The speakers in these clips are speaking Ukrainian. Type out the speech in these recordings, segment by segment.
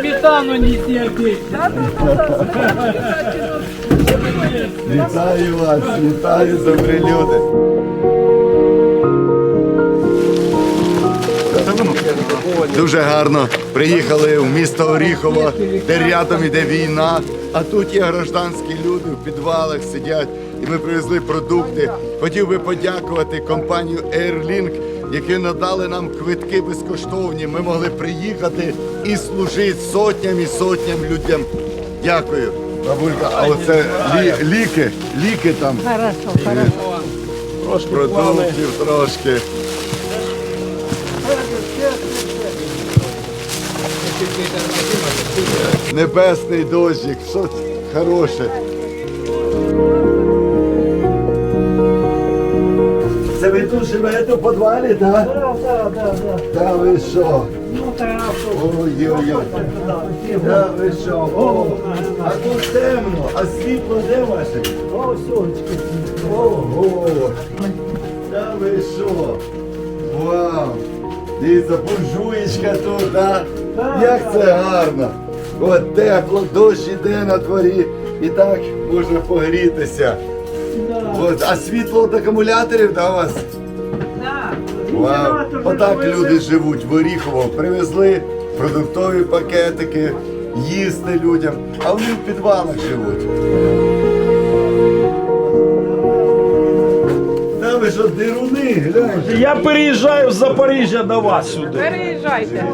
Сметану не терпеть. Вітаю вас, вітаю, добрі люди. Дуже гарно. Приїхали в місто Оріхово, де рядом іде війна, а тут є гражданські люди в підвалах сидять, і ми привезли продукти. Хотів би подякувати компанію Airlink, які надали нам квитки безкоштовні. Ми могли приїхати і служити сотням і сотням людям. Дякую. Бабулька, а оце лі, ліки, ліки там. Хорошо, хорошо. Трошки Продуктів трошки. Небесний дощик, що хороше. Ви тут живете в підвалі, так? Да, да, да, да. Та ви що? Ну, хорошо. Ой-ой-ой. Та ви що? О, а тут темно, а світло де ваше? О, сонечко. Ого! Та ви що? Вау! Дивіться, буржуєчка тут, а? Як це гарно! От тепло, дощ іде на дворі, і так можна погрітися. От, а світло від акумуляторів да, у вас? Вау! Отак люди живуть в Оріхово. Привезли продуктові пакетики, їсти людям, а вони в підвалах живуть. Та ви що, дируни, гляньте. Я переїжджаю з Запоріжжя до вас сюди. Переїжджайте.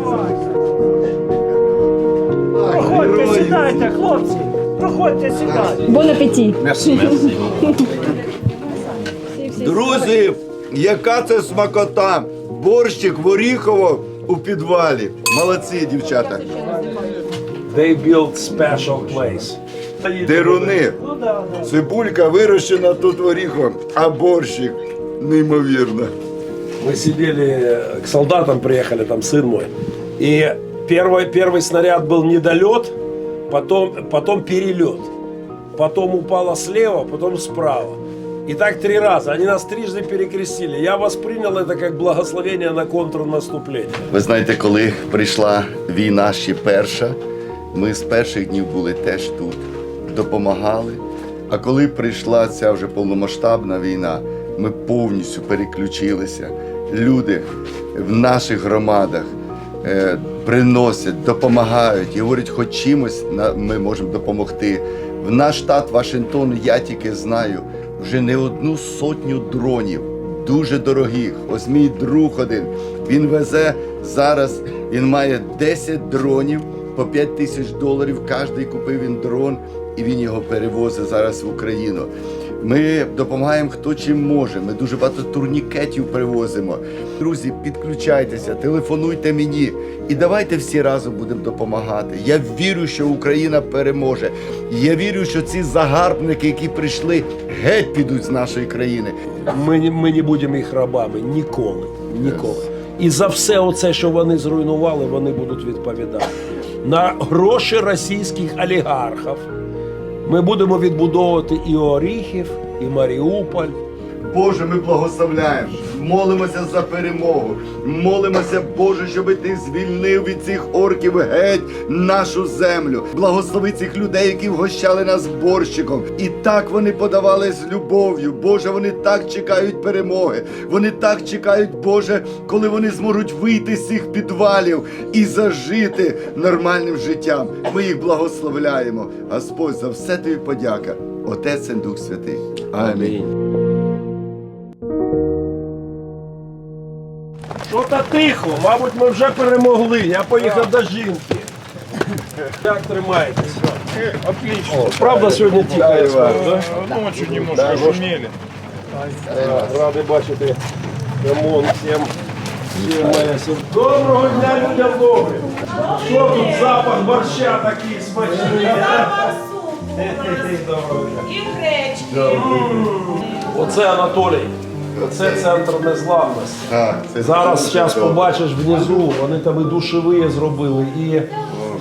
Проходьте, сідайте, хлопці. Проходьте, сідайте. Бон апеті. Друзі, яка це смакота! Борщик в Оріхово у підвалі. Молодці, дівчата. They build special place. Дируни. Ну, да, да. Цибулька вирощена тут в Оріхово, а борщик неймовірно. Мы сидели, к солдатам приехали, там сын мой. И первый, первый снаряд был недолет, потом, потом перелет. Потом упало слева, потом справа. И так три раза. Они нас трижды перекрестили. Я воспринял это как благословение на контрнаступление. Ви знаєте, коли прийшла війна ще перша, ми з перших днів були теж тут, допомагали. А коли прийшла ця вже повномасштабна війна, ми повністю переключилися. Люди в наших громадах е, приносять, допомагають і говорять, хоч чимось на- ми можемо допомогти. В наш штат Вашингтон я тільки знаю вже не одну сотню дронів дуже дорогих. Ось мій друг один. Він везе зараз, він має 10 дронів по 5 тисяч доларів. Кожний купив він дрон і він його перевозить зараз в Україну. Ми допомагаємо хто чим може. Ми дуже багато турнікетів привозимо. Друзі, підключайтеся, телефонуйте мені і давайте всі разом будемо допомагати. Я вірю, що Україна переможе. Я вірю, що ці загарбники, які прийшли, геть підуть з нашої країни. Ми, ми не будемо їх рабами ніколи. Ніколи. І за все оце, що вони зруйнували, вони будуть відповідати. На гроші російських олігархів ми будемо відбудовувати і Оріхів, і Маріуполь. Боже, ми благословляємо, молимося за перемогу. Молимося, Боже, щоб ти звільнив від цих орків геть нашу землю. Благослови цих людей, які вгощали нас борщиком. І так вони подавали з любов'ю. Боже, вони так чекають перемоги. Вони так чекають, Боже, коли вони зможуть вийти з цих підвалів і зажити нормальним життям. Ми їх благословляємо. Господь, за все тобі подяка. Отець і Дух Святий. Амінь. Тихо, мабуть, ми вже перемогли. Я поїхав до жінки. Як тримаєтесь? Отлично. Правда, сьогодні тихо, я скажу, да? Немножко шумели. Да, Радий бачити. Камон, всім. всім Доброго дня, людям добрі. Що тут запах борща такий смачний? Доброго дня. І гречки. Оце Анатолій. Оце центр незламності. Це Зараз побачиш внизу, вони там і душеві зробили, і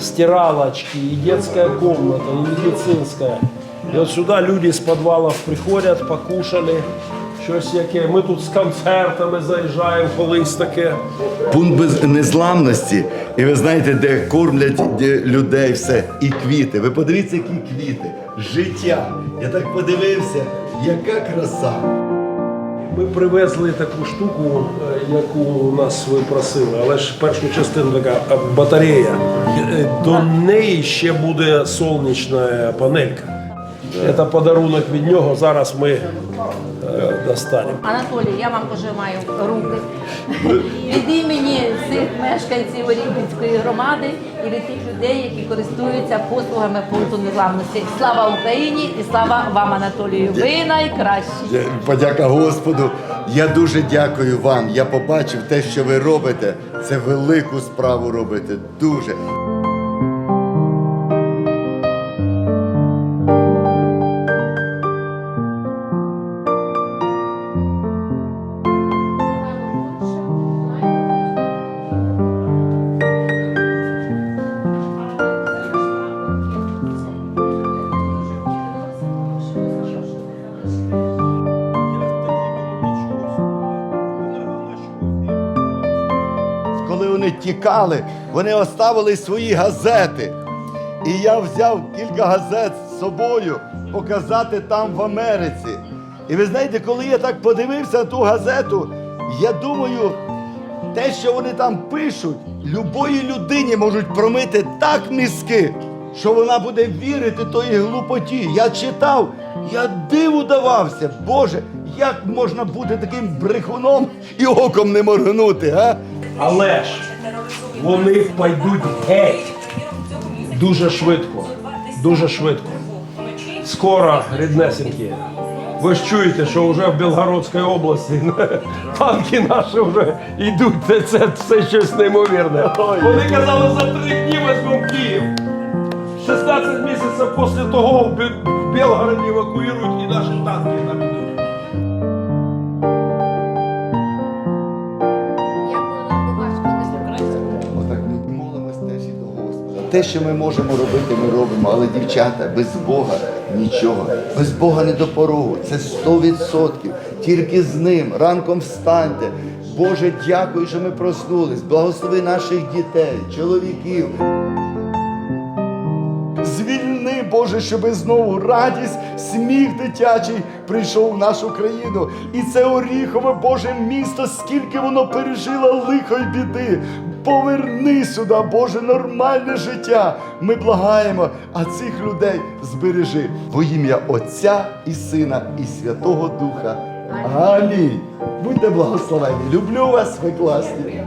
стиралочки, і детская комната, і медицинская. І от сюди люди з підвалів приходять, покушали, щось яке. Ми тут з концертами заїжджаємо колись таке. Пункт без незламності. І ви знаєте, де кормлять де людей все. І квіти. Ви подивіться, які квіти. Життя. Я так подивився, яка краса. Ми привезли таку штуку, е, яку у нас ви просили, але ж першу частину така е, батарея. Е, До неї ще буде сонячна панелька. Це подарунок від нього. Зараз ми е, достанемо. Анатолій, я вам пожимаю руки від імені всіх мешканців Оріхівської громади і від тих людей, які користуються послугами пункту незламності. Слава Україні і слава вам, Анатолію. Ви найкращі. Подяка Господу. Я дуже дякую вам. Я побачив те, що ви робите. Це велику справу робите. Дуже. Вони тікали, вони оставили свої газети. І я взяв кілька газет з собою показати там в Америці. І ви знаєте, коли я так подивився ту газету, я думаю, те, що вони там пишуть, любої людині можуть промити так мізки, що вона буде вірити тої глупоті. Я читав, я диву давався. Боже, як можна бути таким брехуном і оком не моргнути, а? Але ж вони пойдуть геть дуже швидко. Дуже швидко. Скоро, ріднесенькі. Ви ж чуєте, що вже в Білгородській області танки наші вже йдуть. Це, це, це щось неймовірне. Вони казали, за три дні візьмемо Київ. 16 місяців після того в Білгороді евакуюють і наші танки Те, що ми можемо робити, ми робимо. Але дівчата, без Бога нічого. Без Бога не до порогу. Це 100%. Тільки з ним. Ранком встаньте. Боже, дякую, що ми проснулись. Благослови наших дітей, чоловіків. Звільни, Боже, щоб знову радість, сміх дитячий прийшов в нашу країну. І це Оріхове, Боже, місто, скільки воно пережило лихо й біди. Поверни сюди, Боже, нормальне життя. Ми благаємо, а цих людей збережи во ім'я Отця і Сина, і Святого Духа. Амінь. Будьте благословені. Люблю вас, ви класні.